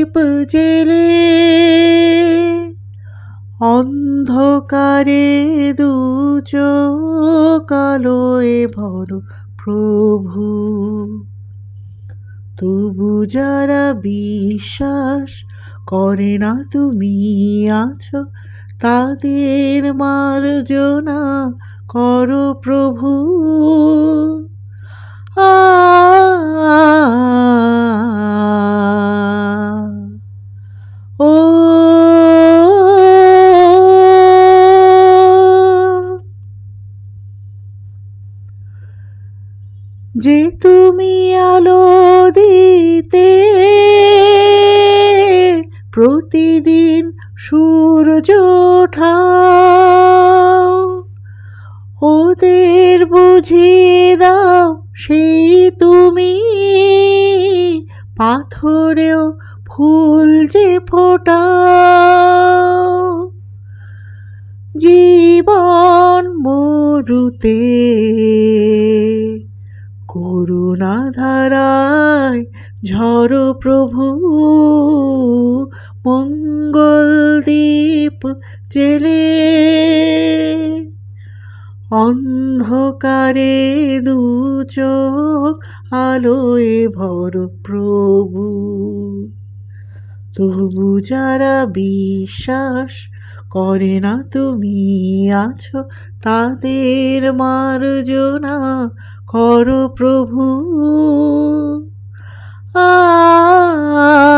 দীপ জেলে অন্ধকারে দু চোখ আলোয় ভর প্রভু। তবু যারা বিশ্বাস করে না তুমি আছো, তাদের মার্জনা করো প্রভু। যে তুমি আলো দিতে প্রতিদিন সূর্য ওঠাও, ওদের বুঝিয়ে দাও সেই তুমি। পাথরেও ফুল যে ফোটাও, জীবন মরুতে ধারায় ঝড় প্রভু মঙ্গল দীপ জেলে। অন্ধকারে দু চোখ আলোয় ভর প্রভু। তবু যারা বিশ্বাস করে না তুমি আছো, তাদের মার্জনা করো প্রভু। আ